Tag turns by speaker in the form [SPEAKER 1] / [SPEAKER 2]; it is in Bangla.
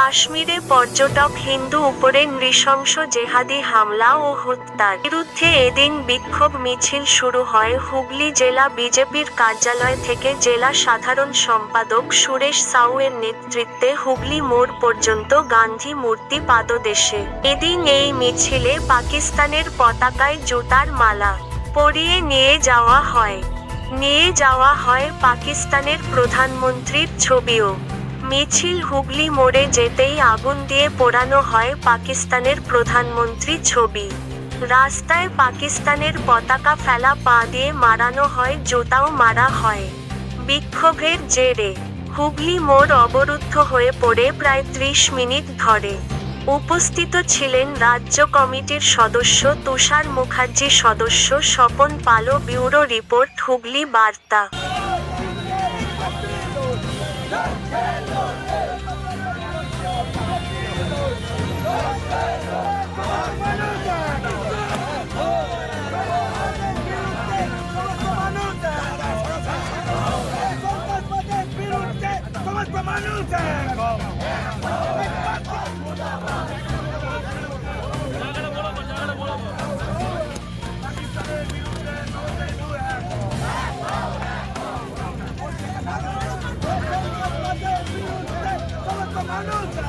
[SPEAKER 1] কাশ্মীরে পর্যটক হিন্দু উপরে নৃশংস জেহাদি হামলা ও হত্যার বিরুদ্ধে এদিন বিক্ষোভ মিছিল শুরু হয়। হুগলি জেলা বিজেপির কার্যালয় থেকে জেলা সাধারণ সম্পাদক সুরেশ সাউয়ের নেতৃত্বে হুগলি মোড় পর্যন্ত গান্ধী মূর্তি পাদদেশে। এদিন এই মিছিলে পাকিস্তানের পতাকায় জুতার মালা পরিয়ে নিয়ে যাওয়া হয়। নিয়ে যাওয়া হয় পাকিস্তানের প্রধানমন্ত্রীর ছবিও। মিছিল হুগলি মোড়ে যেতেই আগুন দিয়ে পোড়ানো হয় পাকিস্তানের প্রধানমন্ত্রী ছবি। রাস্তায় পাকিস্তানের পতাকা ফেলা পা দিয়ে মারানো হয়, জুতাও মারা হয়। বিক্ষোভের জেরে হুগলি মোড় অবরুদ্ধ হয়ে পড়ে প্রায় ত্রিশ মিনিট ধরে। উপস্থিত ছিলেন রাজ্য কমিটির সদস্য, তুষার মুখার্জি সদস্য, স্বপন পালো ব্যুরো রিপোর্ট, হুগলি বার্তা।
[SPEAKER 2] Fatma Manute! Manuta!